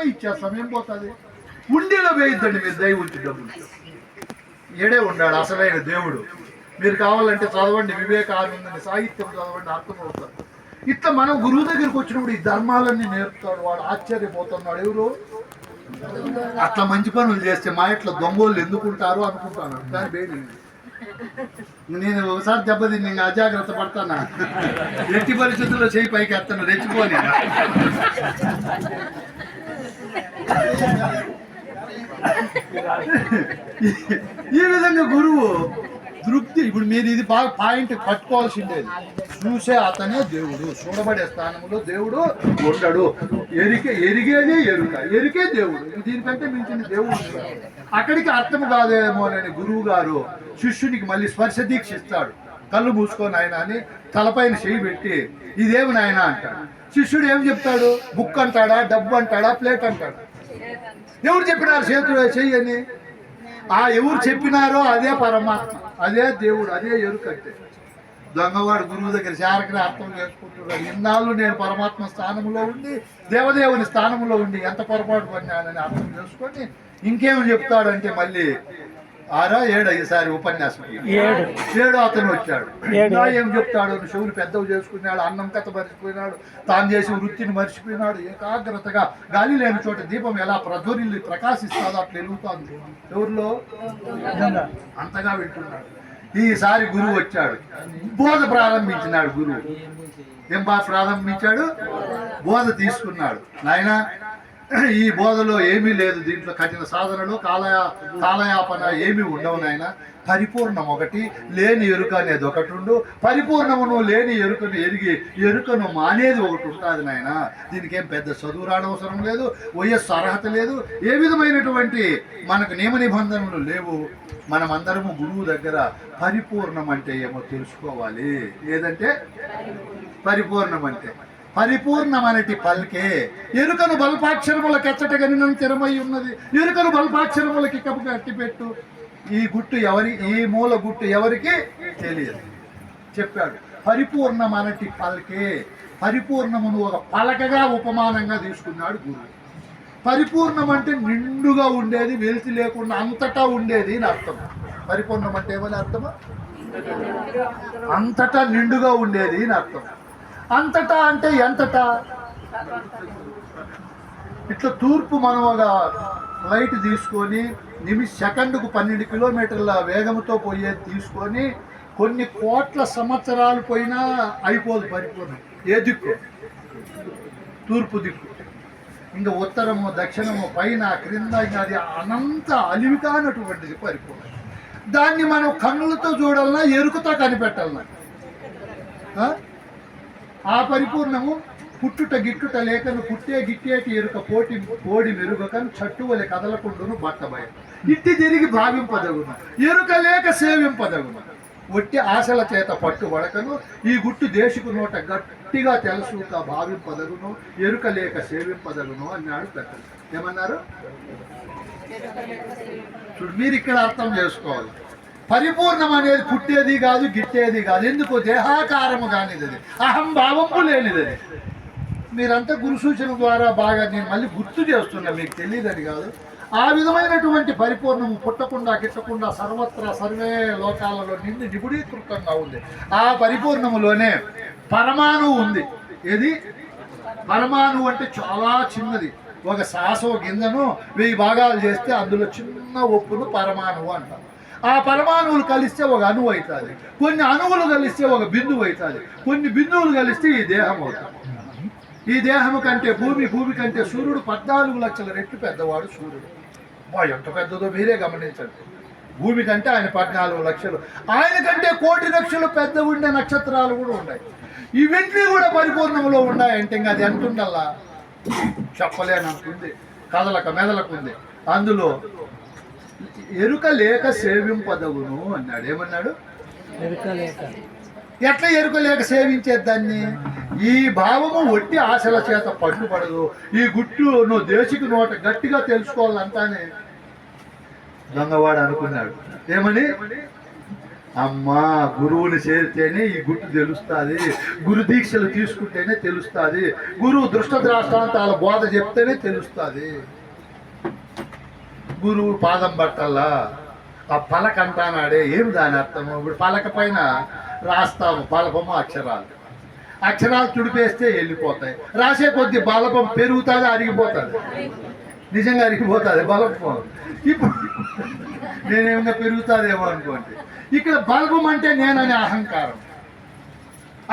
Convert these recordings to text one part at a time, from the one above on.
రూపాయి ఇచ్చేస్తాం ఏం పోతుంది. ఉండేలో వేయిద్దండి మీరు దైవుంచి డబ్బులు. ఏడే ఉన్నాడు అసలైన దేవుడు. మీరు కావాలంటే చదవండి వివేకానందని సాహిత్యం చదవండి అర్థమవుతారు ఇట్లా మనం గురువు దగ్గరికి వచ్చినప్పుడు ఈ ధర్మాలన్నీ నేర్పుతాడు వాడు ఆశ్చర్యపోతున్నాడు. ఎవరు? అట్లా మంచి పనులు చేస్తే మా ఇట్లా దొంగోళ్ళు ఎందుకుంటారు అనుకుంటాను. దాని బేడి నేను ఒకసారి దెబ్బతిని నేను అజాగ్రత్త పడతానా? ఎట్టి పరిస్థితుల్లో చేయి పైకి ఎత్తాను రెచ్చిపోని. ఈ విధంగా గురువు తృప్తి. ఇప్పుడు మీరు ఇది బాగా పాయింట్ కట్టుకోవాల్సిందే చూసే అతనే దేవుడు. చూడబడే స్థానంలో దేవుడు ఉండడు. ఎరికే ఎరిగేదే ఎరుక. ఎరికే దేవుడు. దీనికంటే మించిన దేవుడు అక్కడికి అర్థం కాదేమోనని గురువు గారు శిష్యునికి మళ్ళీ స్పర్శ దీక్ష ఇస్తాడు కళ్ళు మూసుకొని ఆయన అని తలపైన చేయి పెట్టి ఇదేమి నాయన అంటాడు. శిష్యుడు ఏం చెప్తాడు? బుక్ అంటాడా? డబ్బు అంటాడా? ప్లేట్ అంటాడు. ఎవరు చెప్పినారు చేతులు చెయ్యని ఆ ఎవరు చెప్పినారో అదే పరమాత్మ అదే దేవుడు అదే ఎరుకంటే దొంగవాడు గురువు దగ్గర చేరకనే అర్థం చేసుకుంటున్నాడు. ఇన్నాళ్ళు నేను పరమాత్మ స్థానంలో ఉండి దేవదేవుని స్థానంలో ఉండి ఎంత పొరపాటు పడినానని అర్థం చేసుకొని ఇంకేం చెప్తాడంటే మళ్ళీ ఆరా ఏడు ఈసారి ఉపన్యాసం. ఏడు. ఏడు అతను వచ్చాడు. ఇంకా ఏం చెప్తాడు? చెవులు పెద్దవి చేసుకున్నాడు అన్నం కథ మర్చిపోయినాడు తాను చేసిన వృత్తిని మర్చిపోయినాడు ఏకాగ్రతగా గాలి లేని చోట దీపం ఎలా ప్రజ్వరిల్లి ప్రకాశిస్తాదో అట్లా వెలుగుతోంది. ఎవరిలో? అంతగా వింటున్నాడు. ఈసారి గురువు వచ్చాడు. బోధ ప్రారంభించినాడు గురువు. ఏం బాగా ప్రారంభించాడు? బోధ తీసుకున్నాడు. నాయన ఈ బోధలో ఏమీ లేదు. దీంట్లో కఠిన సాధనలు కాలయ కాలయాపన ఏమీ ఉండవు నాయన. పరిపూర్ణం ఒకటి లేని ఎరుక అనేది ఒకటి ఉండు. పరిపూర్ణమును లేని ఎరుకను ఎరిగి ఎరుకను మానేది ఒకటి ఉంటుంది నాయన. దీనికి ఏం పెద్ద చదువు రానవసరం లేదు వయస్సు అర్హత లేదు. ఏ విధమైనటువంటి మనకు నియమ నిబంధనలు లేవు. మనమందరము గురువు దగ్గర పరిపూర్ణం అంటే ఏమో తెలుసుకోవాలి. ఏదంటే? పరిపూర్ణం అంటే పరిపూర్ణమనటి పల్కే. ఎరుకను బల్పాక్షరములకు ఎచ్చటగని నన్ను తిరమై ఉన్నది. ఎరుకను బల్పాక్షరములకి కప్పు కట్టిపెట్టు ఈ గుట్టు ఎవరి ఈ మూల గుట్టు ఎవరికి తెలియదు. చెప్పాడు. పరిపూర్ణమనటి పల్కే. పరిపూర్ణమును ఒక పలకగా ఉపమానంగా తీసుకున్నాడు గురువు. పరిపూర్ణం అంటే నిండుగా ఉండేది వెలిసి లేకుండా అంతటా ఉండేది అని అర్థం. పరిపూర్ణం అంటే ఏమని అర్థమా అంతటా నిండుగా ఉండేది అని అర్థం. అంతటా అంటే ఎంతటా? ఇట్లా తూర్పు మనం ఒక లైట్ తీసుకొని నిమిష సెకండ్కు పన్నెండు కిలోమీటర్ల వేగంతో పోయేది తీసుకొని కొన్ని కోట్ల సంవత్సరాలు పోయినా అయిపోదు పరిపూర్ణం. ఏ దిక్కు? తూర్పు దిక్కు. ఇంకా ఉత్తరము దక్షిణము పైన క్రింద ఇంకా అది అనంత అలివి కానటువంటిది పరిపూర్ణం. దాన్ని మనం కన్నులతో చూడాలన్నా ఎరుకతో కనిపెట్టాలన్నా. ఆ? పరిపూర్ణము పుట్టుట గిట్టుట లేకను పుట్టే గిట్టేటి ఎరుక పోటి కోడి మెరుగకను చట్టు వలె కదలకుండును బట్టబయ. ఇట్టి తిరిగి భావింపదగున ఎరుక లేక సేవింపదగున ఒట్టి ఆశల చేత పట్టుబడకను ఈ గుట్టు దేశకు నోట గట్టిగా తెలుసుక భావింపదగును ఎరుక లేక సేవింపదగును అన్నాడు పెద్దలు. ఏమన్నారు? చూడు మీరు ఇక్కడ అర్థం చేసుకోవాలి. పరిపూర్ణం అనేది పుట్టేది కాదు గిట్టేది కాదు. ఎందుకు? దేహాకారము కానిది అది. అహంభావము లేనిది అది. మీరంతా గురు సూచన ద్వారా బాగా నేను మళ్ళీ గుర్తు చేస్తున్నా మీకు తెలియదని కాదు. ఆ విధమైనటువంటి పరిపూర్ణము పుట్టకుండా గిట్టకుండా సర్వత్రా సర్వే లోకాలలో నిండి నిపుడీకృతంగా ఉంది. ఆ పరిపూర్ణములోనే పరమాణువు ఉంది. ఏది? పరమాణువు అంటే చాలా చిన్నది. ఒక సాసో గింజను వెయ్యి భాగాలు చేస్తే అందులో చిన్న ఒప్పును పరమాణువు అంటారు. ఆ పరమాణువులు కలిస్తే ఒక అణువు అవుతుంది. కొన్ని అణువులు కలిస్తే ఒక బిందువు అవుతుంది. కొన్ని బిందువులు కలిస్తే ఈ దేహం అవుతుంది. ఈ దేహము కంటే భూమి భూమి కంటే సూర్యుడు పద్నాలుగు లక్షల రెట్లు పెద్దవాడు సూర్యుడు. బా ఎంత పెద్దదో మీరే గమనించండి. భూమి కంటే ఆయన పద్నాలుగు లక్షలు. ఆయన కంటే కోటి లక్షలు పెద్ద ఉండే నక్షత్రాలు కూడా ఉన్నాయి. ఇవన్నీ కూడా పరిపూర్ణంలో ఉన్నాయంటే ఇంకా అది ఎంత ఉండాలా చెప్పలేనంతుంది కదలక మెదలకుంది. అందులో ఎరుక లేక సేవింపదగును అన్నాడు. ఏమన్నాడు? ఎరుక లేక. ఎట్లా ఎరుక లేక సేవించేది దాన్ని? ఈ భావము ఒట్టి ఆశల చేత పట్టుబడదు. ఈ గుట్టు నువ్వు దేశికి నోట గట్టిగా తెలుసుకోవాలంటానే దొంగవాడు అనుకున్నాడు. ఏమని? అమ్మా గురువుని చేరితేనే ఈ గుట్టు తెలుస్తుంది. గురు దీక్షలు తీసుకుంటేనే తెలుస్తుంది. గురువు దృష్ట ద్రాష్టాంతాల బోధ చెప్తేనే తెలుస్తుంది. గురువు పాదం పట్టాలా ఆ పలక అంటానాడే ఏం దాని అర్థము? ఇప్పుడు పలక పైన రాస్తాము బలపము అక్షరాలు. అక్షరాలు తుడిపేస్తే వెళ్ళిపోతాయి. రాసే కొద్ది బలపం పెరుగుతుంది అరిగిపోతుంది. నిజంగా అరిగిపోతుంది బలపం. ఇప్పుడు నేనేమన్నా పెరుగుతుందేమో అనుకోండి. ఇక్కడ బలపం అంటే నేననే అహంకారం.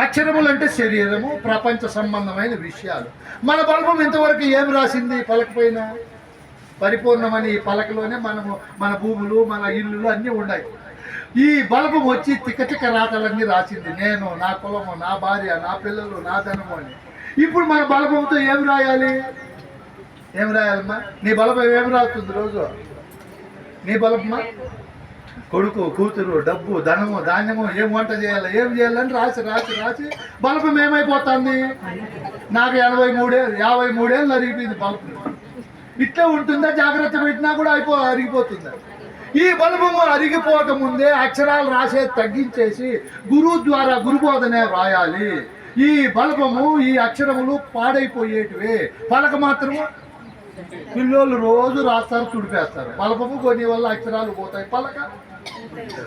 అక్షరములు అంటే శరీరము ప్రపంచ సంబంధమైన విషయాలు. మన బలపం ఇంతవరకు ఏం రాసింది పలకపోయినా పరిపూర్ణమని ఈ పలకలోనే మనము మన భూములు మన ఇల్లులు అన్నీ ఉన్నాయి. ఈ బలపం వచ్చి తిక్కటిక్క రాతలన్నీ రాసింది. నేను నా కులము నా భార్య నా పిల్లలు నా ధనము అని. ఇప్పుడు మన బలపంతో ఏం రాయాలి? ఏం రాయాలమ్మా? నీ బలపం ఏం రాస్తుంది రోజు? నీ బలపమ్మా కొడుకు కూతురు డబ్బు ధనము ధాన్యము ఏం వంట చేయాలి? ఏం చేయాలని రాసి రాసి రాసి బలపం ఏమైపోతుంది నాకు ఎనభై మూడే యాభై మూడేళ్ళు అరిగిపోయింది బలపం ఇట్లా ఉంటుందా? జాగ్రత్త పెట్టినా కూడా అయిపో అరిగిపోతుందా? ఈ బలపము అరిగిపోవటం ముందే అక్షరాలు రాసేది తగ్గించేసి గురువు ద్వారా గురుబోధనే రాయాలి. ఈ బలపము ఈ అక్షరములు పాడైపోయేటివే. పలక మాత్రము పిల్లోళ్ళు రోజు రాస్తారు చుడిపేస్తారు బలపము కొన్ని వల్ల అక్షరాలు పోతాయి. పలక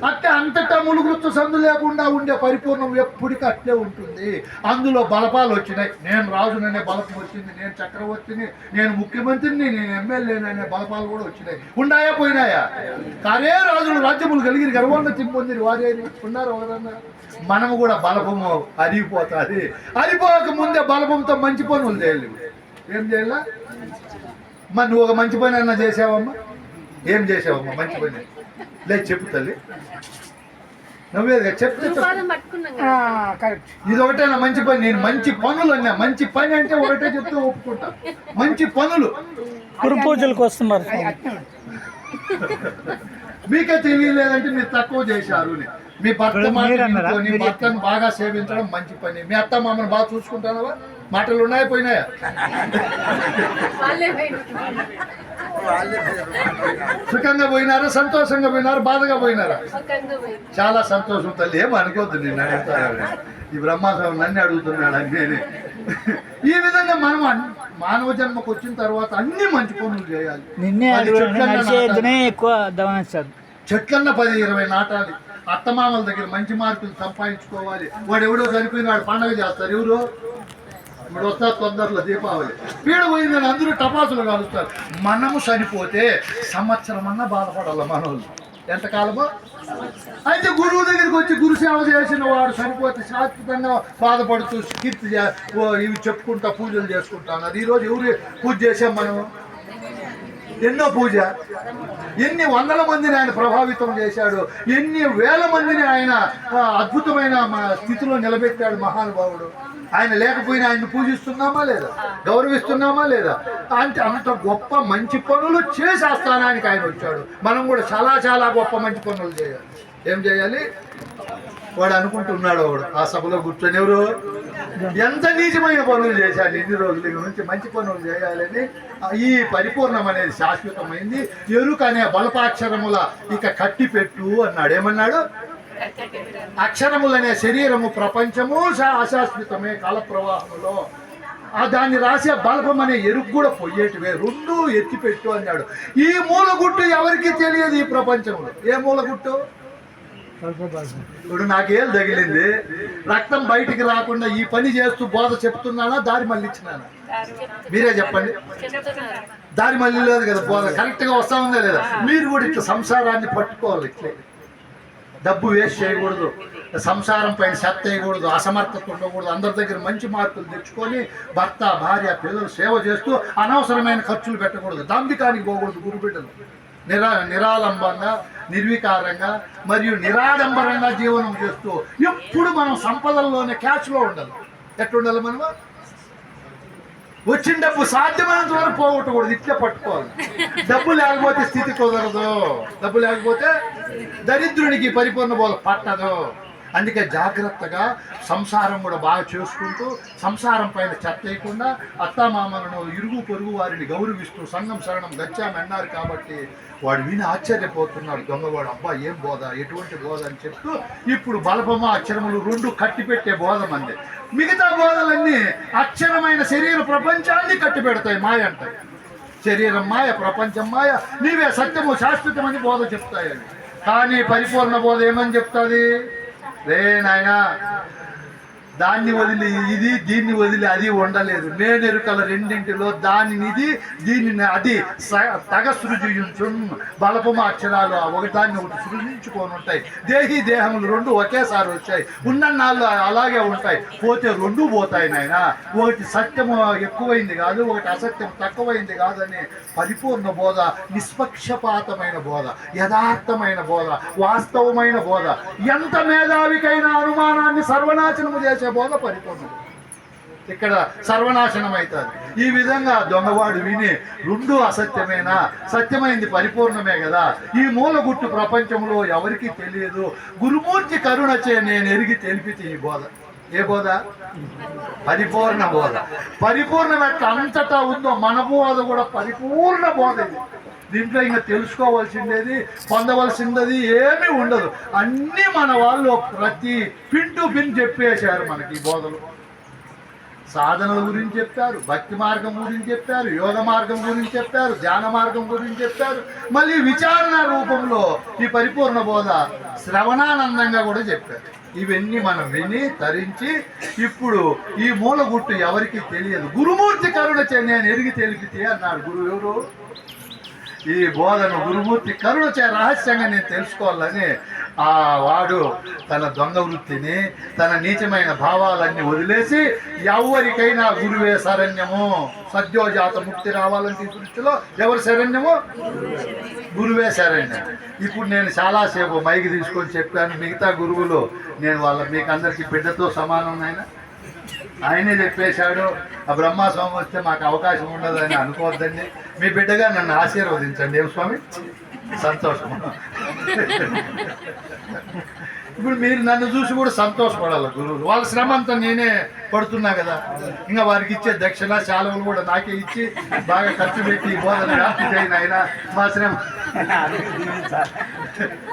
అట్టే అంతటా ములుగుతూ సందు లేకుండా ఉండే పరిపూర్ణం ఎప్పటికీ అట్లే ఉంటుంది. అందులో బలపాలు వచ్చినాయి. నేను రాజుననే బలపం వచ్చింది నేను చక్రవర్తిని నేను ముఖ్యమంత్రిని నేను ఎమ్మెల్యేననే బలపాలు కూడా వచ్చినాయి. ఉన్నాయా పోయినాయా? కారే రాజులు రాజ్యములు కలిగి గర్వంగా పొందిరు వారేని ఉన్నారు ఎవరన్నా? మనము కూడా బలపము అరిగిపోతుంది. అరిపోక ముందే బలపంతో మంచి పనులు చేయాలి. ఏం చేయాలా? మరి నువ్వు ఒక మంచి పని అన్నా చేసావమ్మా? ఏం చేసావమ్మా మంచి పని? లేదు చెప్పు తల్లి. చెప్తే. కరెక్ట్ ఇది ఒకటేనా మంచి పని. నేను మంచి పనులు అన్నా మంచి పని అంటే ఒకటే చెప్తే ఒప్పుకుంటా. మంచి పనులు. గురు పూజలకు వస్తున్నారు. మీకే తెలియలేదంటే మీరు తక్కువ చేశారు. మీ భర్త మీరు భర్తను బాగా సేవించడం మంచి పని. మీ అత్త మామను బాగా చూసుకుంటానవా? మాటలు ఉన్నాయా పోయినాయా. సుఖంగా పోయినారా? సంతోషంగా పోయినారా? బాధగా పోయినారా. చాలా సంతోషం తల్లి. ఏం అనుకోవద్దు నేను అడుగుతాను ఈ బ్రహ్మాస్వామి నన్ను అడుగుతున్నాడు అని ఈ విధంగా మనం మానవ జన్మకు వచ్చిన తర్వాత అన్ని మంచి పనులు చేయాలి. నిన్నే ఎక్కువ చెట్లన్న పది ఇరవై నాటాలి. అత్తమామల దగ్గర మంచి మార్కులు సంపాదించుకోవాలి. వాడు ఎవడో చనిపోయినాడు పండగ చేస్తారు. ఎవరు? ఇప్పుడు వస్తారు తొందరలో దీపావళి. పీడ పోయిందని అందరూ టపాసులు కాలుస్తారు. మనము చనిపోతే సంవత్సరం అన్నా బాధపడాలి మనోళ్ళు? ఎంతకాలమో? అయితే గురువు దగ్గరికి వచ్చి గురు సేవ చేసిన వాడు చనిపోతే శాశ్వతంగా బాధపడుతూ కీర్తి ఓ ఇవి చెప్పుకుంటా పూజలు చేసుకుంటున్నారు ఈరోజు ఎవరు పూజ చేసాం మనం? ఎన్నో పూజ? ఎన్ని వందల మందిని ఆయన ప్రభావితం చేశాడు. ఎన్ని వేల మందిని ఆయన అద్భుతమైన స్థితిలో నిలబెట్టాడు మహానుభావుడు. ఆయన లేకపోయినా ఆయన పూజిస్తున్నామా లేదా? గౌరవిస్తున్నామా లేదా? అంటే అంత గొప్ప మంచి పనులు చేసి ఆ స్థానానికి ఆయన వచ్చాడు. మనం కూడా చాలా చాలా గొప్ప మంచి పనులు చేయాలి. ఏం చేయాలి? వాడు అనుకుంటున్నాడు వాడు. ఆ సభలో కూర్చొని ఎవరు? ఎంత నీచమైన పనులు చేశాడు. ఇన్ని రోజుల నుంచి మంచి పనులు చేయాలని ఈ పరిపూర్ణం అనేది శాశ్వతమైంది. ఎరుక అనే బలపాక్షరముల ఇక కట్టి పెట్టు అన్నాడు. ఏమన్నాడు? అక్షరములనే శరీరము ప్రపంచము శా- అశాశ్వతమే కాల ప్రవాహంలో ఆ దాన్ని రాసే బల్బం అనే ఎరుకు కూడా పొయ్యేటివే రెండు ఎత్తిపెట్టు అన్నాడు. ఈ మూలగుట్టు ఎవరికి తెలియదు ఈ ప్రపంచంలో? ఏ మూలగుట్టు? ఇప్పుడు నాకేం తగిలింది? రక్తం బయటికి రాకుండా ఈ పని చేస్తూ బోధ చెప్తున్నానా? దారి మళ్ళిచ్చినానా? మీరే చెప్పండి. దారి మళ్ళీ లేదు కదా బోధ. కరెక్ట్గా వస్తా ఉందా లేదా? మీరు కూడా ఇట్లా సంసారాన్ని పట్టుకోవాలి ఇట్లే. డబ్బు వేస్ట్ చేయకూడదు. సంసారం పైన చెత్త వేయకూడదు అసమర్థత ఉండకూడదు. అందరి దగ్గర మంచి మార్కులు తెచ్చుకొని భర్త భార్య పిల్లలు సేవ చేస్తూ అనవసరమైన ఖర్చులు పెట్టకూడదు. దాంబికానికి పోకూడదు గురుబిడ్డలు. నిరా నిరాలంబంగా నిర్వికారంగా మరియు నిరాడంబరంగా జీవనం చేస్తూ ఎప్పుడు మనం సంపదల్లోనే క్యాష్లో ఉండాలి. ఎట్లుండాలి మనము? వచ్చిన డబ్బు సాధ్యమైనంత వరకు పోగొట్టకూడదు. ఇట్లా పట్టుకోవాలి. డబ్బు లేకపోతే స్థితి కుదరదు. డబ్బు లేకపోతే దరిద్రునికి పరిపూర్ణ బోధ పట్టదు. అందుకే జాగ్రత్తగా సంసారం కూడా బాగా చేసుకుంటూ సంసారం పైన చెత్త వేయకుండా అత్తామామలను ఇరుగు పొరుగు వారిని గౌరవిస్తూ సంఘం శరణం గచ్చామన్నారు కాబట్టి వాడు విని ఆశ్చర్యపోతున్నాడు దొంగవాడు అబ్బా ఏం బోధ? ఎటువంటి బోధ? అని చెప్తూ ఇప్పుడు బలపమ అక్షరములు రెండు కట్టిపెట్టే బోధ మంది మిగతా బోధలన్నీ అక్షరమైన శరీర ప్రపంచాన్ని కట్టిపెడతాయి మాయ అంటాయి. శరీరం మాయ ప్రపంచం మాయ నీవే సత్యము శాశ్వతమని బోధ చెప్తాయి కానీ పరిపూర్ణ బోధ ఏమని చెప్తుంది? రే నాయనా దాన్ని వదిలి ఇది దీన్ని వదిలి అది ఉండలేదు నేనెరుకల రెండింటిలో దానిని ఇది దీనిని అది స- తగ సృజించు బలపమ అక్షరాలు ఒకదాన్ని ఒకటి సృజించుకొని ఉంటాయి. దేహి దేహములు రెండు ఒకేసారి వచ్చాయి. ఉన్న నాళ్ళు అలాగే ఉంటాయి. పోతే రెండు పోతాయి నాయన. ఒకటి సత్యము ఎక్కువైంది కాదు ఒకటి అసత్యం తక్కువైంది కాదని పరిపూర్ణ బోధ నిష్పక్షపాతమైన బోధ యథార్థమైన బోధ వాస్తవమైన బోధ. ఎంత మేధావికైన అనుమానాన్ని సర్వనాశనము చేసే బోధ పరిపూర్ణ ఇక్కడ సర్వనాశనం అవుతుంది ఈ విధంగా దొంగవాడు విని రెండు అసత్యమేనా? సత్యమైంది పరిపూర్ణమే కదా. ఈ మూలగుట్టు ప్రపంచంలో ఎవరికి తెలియదు. గురుమూర్తి కరుణచే నేను ఎరిగి తెలిపితే ఈ బోధ. ఏ బోధ? పరిపూర్ణ బోధ. పరిపూర్ణం ఎట్లా అంతటా ఉందో మన బోధ కూడా పరిపూర్ణ బోధ ఇది. దీంట్లో ఇంకా తెలుసుకోవాల్సిందేది పొందవలసిందది ఏమీ ఉండదు. అన్నీ మన వాళ్ళు ప్రతి పిన్ టు పిన్ చెప్పేశారు మనకి ఈ బోధలు. సాధనల గురించి చెప్పారు భక్తి మార్గం గురించి చెప్పారు యోగ మార్గం గురించి చెప్పారు ధ్యాన మార్గం గురించి చెప్పారు. మళ్ళీ విచారణ రూపంలో ఈ పరిపూర్ణ బోధ శ్రవణానందంగా కూడా చెప్పారు. ఇవన్నీ మనం విని తరించి ఇప్పుడు ఈ మూల గుట్టు ఎవరికి తెలియదు. గురుమూర్తి కరుణ చే నేను ఎరిగి తెలిపితే అన్నాడు. గురువు ఎవరు? ఈ బోధను గురుమూర్తి కరుణ చే రహస్యంగా నేను తెలుసుకోవాలని ఆ వాడు తన దొంగ వృత్తిని తన నీచమైన భావాలన్నీ వదిలేసి ఎవరికైనా గురువే శరణ్యము సద్యోజాత ముక్తి రావాలని దృష్టిలో ఎవరు శరణ్యము? గురువే శరణ్యం. ఇప్పుడు నేను చాలాసేపు మైకి తీసుకొని చెప్పాను మిగతా గురువులు నేను వాళ్ళ మీకు అందరికీ బిడ్డతో సమానం నాయన ఆయనే చెప్పేశాడు ఆ బ్రహ్మాస్వామి వస్తే మాకు అవకాశం ఉండదని అనుకోవద్దండి. మీ బిడ్డగా నన్ను ఆశీర్వదించండి. ఏం స్వామి? సంతోషం. ఇప్పుడు మీరు నన్ను చూసి కూడా సంతోషపడాలి గురువులు. వాళ్ళ శ్రమ అంతా నేనే పడుతున్నా కదా. ఇంకా వారికి ఇచ్చే దక్షిణ శాలవులు కూడా నాకే ఇచ్చి బాగా ఖర్చు పెట్టి బోధన వ్యాప్తి చేయను ఆయన. మా శ్రమ.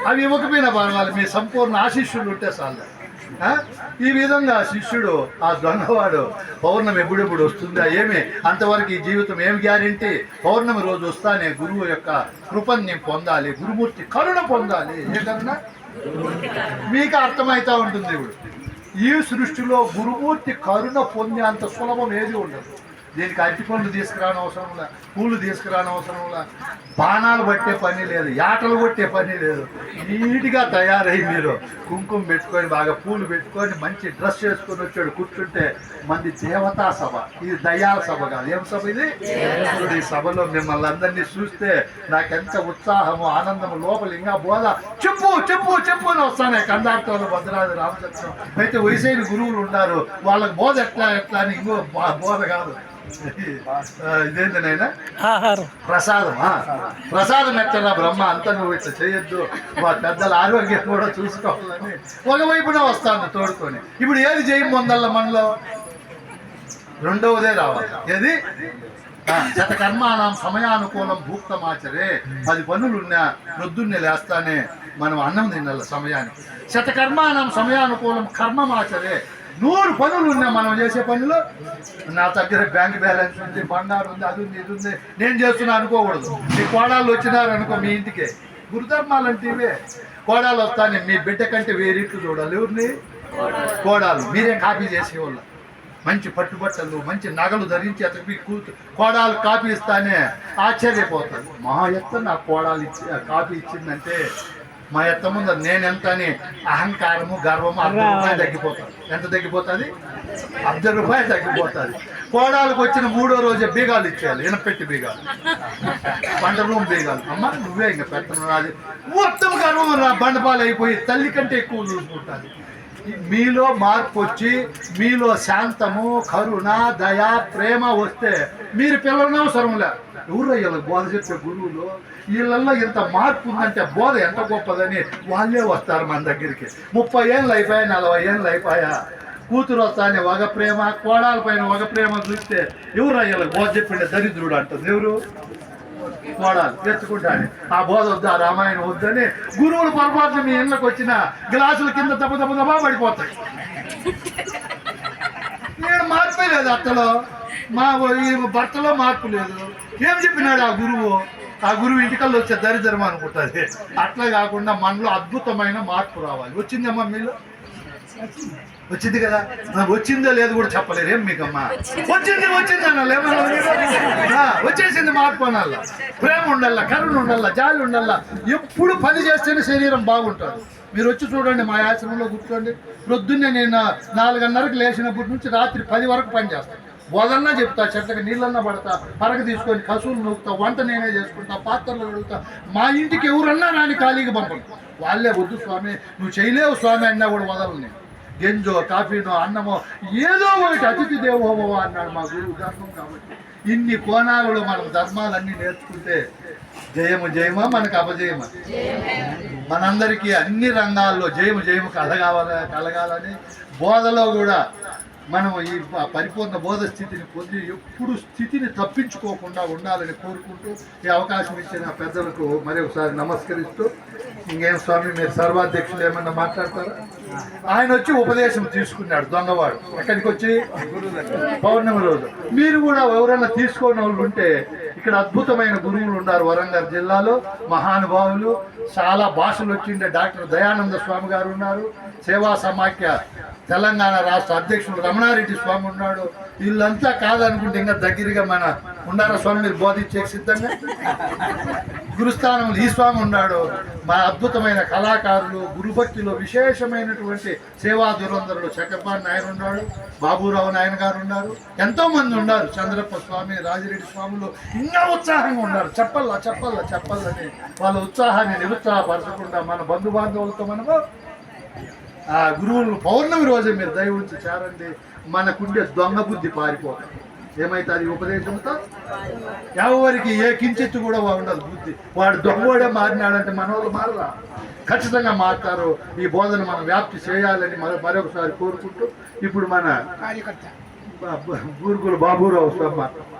అవి ఇవ్వకపోయినా పర్వాలి మీ సంపూర్ణ ఆశీస్సులు ఉంటే చాలు. ఈ విధంగా శిష్యుడు ఆ దొంగవాడు పౌర్ణమి ఎప్పుడెప్పుడు వస్తుందా ఏమి? అంతవరకు ఈ జీవితం ఏం గ్యారెంటీ? పౌర్ణమి రోజు వస్తానే గురువు యొక్క కృపని పొందాలి గురుమూర్తి కరుణ పొందాలి. ఏ కరుణ? మీకు అర్థమవుతా ఉంటుంది ఇప్పుడు. ఈ సృష్టిలో గురుమూర్తి కరుణ పొందే అంత సులభం ఏది ఉండదు. దీనికి అరటి పండ్లు తీసుకురాని అవసరంలా పూలు తీసుకురాని అవసరంలా బాణాలు పట్టే పని లేదు యాటలు కొట్టే పని లేదు. నీట్గా తయారై మీరు కుంకుమ పెట్టుకొని బాగా పూలు పెట్టుకొని మంచి డ్రెస్ చేసుకొని వచ్చాడు కూర్చుంటే మంది దేవతా సభ. ఇది దయాల సభ కాదు. ఏం సభ ఇది? ఈ సభలో మిమ్మల్ని అందరినీ చూస్తే నాకెంత ఉత్సాహము ఆనందము లోపల ఇంకా బోధ. చెప్పు చెప్పు చెప్పు అని వస్తానే. కందార్థంలో భద్రాది రామచంద్రం. అయితే వయసైన గురువులు ఉన్నారు. వాళ్ళకి బోధ ఎట్లా ఎట్లా అని ఇంకో బోధ కాదు. ఇదేంటనైనా ప్రసాదం. ప్రసాదం ఎట్టరా బ్రహ్మ? అంతా నువ్వు ఇట్లా చేయొద్దు. మా పెద్దల ఆరోగ్యం కూడా చూసుకోవాలని. ఒకవైపున వస్తాను తోడుకొని. ఇప్పుడు ఏది చేయం పొందల్ల మనలో? రెండవదే రావాలి. ఏది? శతకర్మానం సమయానుకూలం భూక్తమాచరే పది పనులున్నా రొద్దున్నే లేస్తానే మనం అన్నం తినాలి సమయానికి. శతకర్మానం సమయానుకూలం కర్మమాచరే. నూరు పనులు ఉన్నాయి మనం చేసే పనులు. నా దగ్గర బ్యాంక్ బ్యాలెన్స్ ఉంది బండారు ఉంది అది ఉంది ఇది ఉంది. నేను చేస్తున్నా అనుకోకూడదు. మీ కోడాలు వచ్చినారు అనుకో మీ ఇంటికి. గురుధర్మాలు అంటే ఇవే. కోడాలు వస్తానే మీ బిడ్డ కంటే వేరిట్లు చూడాలి. ఎవరిని? కోడాలు మీరేం కాపీ చేసేవాళ్ళు? మంచి పట్టుబట్టలు మంచి నగలు ధరించి అతనికి కూతు కోడాలు కాపీ ఇస్తానే ఆశ్చర్యపోతాడు మహా ఎత్త నా కోడాలు ఇచ్చి కాపీ ఇచ్చిందంటే మా ఎత్త ముందు నేను ఎంత అని అహంకారము గర్వము అర్ధ రూపాయలు తగ్గిపోతాను ఎంత తగ్గిపోతుంది? అర్ధ రూపాయలు తగ్గిపోతుంది. కోడాలకు వచ్చిన మూడో రోజే బీగాలు ఇచ్చేయాలి ఇనపెట్టి బీగాలు. పంట రూమ్ బీగాలు. అమ్మ నువ్వే ఇంకా పెట్టను రాదు మొత్తం గర్వం రా బండపాలు అయిపోయి తల్లి కంటే ఎక్కువ చూసుకుంటుంది. మీలో మార్పు వచ్చి మీలో శాంతము కరుణ దయ ప్రేమ వస్తే మీరు పిల్లలను అవసరం లే. ఎవరు వీళ్ళకి బోధ చెప్పే గురువులు? వీళ్ళల్లో ఇంత మార్పు ఉందంటే బోధ ఎంత గొప్పదని వాళ్ళే వస్తారు మన దగ్గరికి. ముప్పై ఏళ్ళు అయిపోయా నలభై ఏళ్ళు అయిపోయా? కూతురు వస్తానే వగ ప్రేమ కోడాల పైన వగ ప్రేమ చూస్తే ఎవరు వీళ్ళకి బోధ చెప్పిండే దరిద్రుడు అంటుంది. ఎవరు? వాడాలి. తెచ్చుకుంటాను ఆ బోధ వద్దు ఆ రామాయణం వద్దని గురువులు పొరపాటున మీ ఇళ్ళకి వచ్చిన గ్లాసుల కింద దెబ్బ దెబ్బ దెబ్బ పడిపోతాయి. నేను మార్పే లేదు అత్తలో. మా ఈ భర్తలో మార్పు లేదు. ఏం చెప్పినాడు ఆ గురువు? ఆ గురువు ఇంటికల్లో వచ్చే దరిద్రం అనుకుంటుంది. అట్లా కాకుండా మనలో అద్భుతమైన మార్పు రావాలి. వచ్చిందమ్మా మీలో? వచ్చింది కదా? నాకు వచ్చిందో లేదు కూడా చెప్పలేరు. ఏం మీకమ్మా? వచ్చింది. వచ్చింది అనాలి ఏమన్నా వచ్చేసింది మార్పు అనాల ప్రేమ ఉండాల కరుణ ఉండాల జాలి ఉండాల? ఎప్పుడు పని చేస్తేనే శరీరం బాగుంటుంది. మీరు వచ్చి చూడండి మా ఆశ్రమంలో కూర్చోండి. ప్రొద్దున్నే నేను నాలుగున్నరకు లేచినప్పటి నుంచి రాత్రి పది వరకు పని చేస్తాను బోధన్నా చెప్తా చెట్లకి నీళ్ళన్నా పడతా పరగ తీసుకొని కసువులు నూకుతా వంట నేనే చేసుకుంటా పాత్రలు కడుగుతా. మా ఇంటికి ఎవరన్నా రాని ఖాళీగా పంపను. వాళ్ళే వద్దు స్వామి నువ్వు చేయలేవు స్వామి అన్నా కూడా వదలను నేను. గెంజో కాఫీనో అన్నమో ఏదో ఒకటి అతిథి దేవోభవ అన్నాడు మా గురువు ధర్మం కాబట్టి. ఇన్ని కోణాలలో మనం ధర్మాలన్నీ నేర్చుకుంటే జయము జయమా మనకు అపజయమ? మనందరికీ అన్ని రంగాల్లో జయము జయము కలగాల కలగాలని బోధలో కూడా మనం ఈ పరిపూర్ణ బోధ స్థితిని పొంది ఎప్పుడు స్థితిని తప్పించుకోకుండా ఉండాలని కోరుకుంటూ ఈ అవకాశం ఇచ్చిన పెద్దలకు మరి ఒకసారి నమస్కరిస్తూ ఇంకేం స్వామి మీరు సర్వాధ్యక్షులు ఏమన్నా మాట్లాడతారా? ఆయన వచ్చి ఉపదేశం తీసుకున్నాడు దొంగవాడు. ఎక్కడికి వచ్చి పౌర్ణమి రోజు. మీరు కూడా ఎవరైనా తీసుకోని వాళ్ళు ఉంటే ఇక్కడ అద్భుతమైన గురువులు ఉన్నారు వరంగల్ జిల్లాలో మహానుభావులు. చాలా భాషలు వచ్చిండే డాక్టర్ దయానంద స్వామి గారు ఉన్నారు. సేవా సమాఖ్య తెలంగాణ రాష్ట్ర అధ్యక్షుడు రమణారెడ్డి స్వామి ఉన్నాడు. వీళ్ళంతా కాదనుకుంటే ఇంకా దగ్గరగా మన ఉండారా స్వామి మీరు బోధించే సిద్ధంగా? గురుస్థానంలో ఈ స్వామి ఉన్నాడు. మా అద్భుతమైన కళాకారులు గురుభక్తిలో విశేషమైనటువంటి సేవా దురంధరుడు చక్రపాణి నాయన ఉన్నాడు. బాబురావు నాయన గారు ఉన్నారు. ఎంతోమంది ఉన్నారు. చంద్రప్ప స్వామి రాజిరెడ్డి స్వాములు. ఇంకా ఉత్సాహంగా ఉన్నారు. చెప్పల్లా చెప్పల్లా చెప్పల్లని వాళ్ళ ఉత్సాహాన్ని నిరుత్సాహపరచకుండా మన బంధు బాంధవులతో మనము ఆ గురువులు పౌర్ణమి రోజే మీరు దయ ఉంచి చేరండి. మనకుండే దొంగ బుద్ధి పారిపోతుంది. ఏమైతుంది ఈ ఉపదేశంతో ఎవరికి ఏ కించిత్తు కూడా ఉండదు బుద్ధి. వాడు దొంగోడే మారినాడంటే మన వాళ్ళు మారరా ఖచ్చితంగా మారుతారు. ఈ బోధన మనం వ్యాప్తి చేయాలని మరి మరొకసారి కోరుకుంటూ ఇప్పుడు మన బూరుగుల బాబురావు స్వామి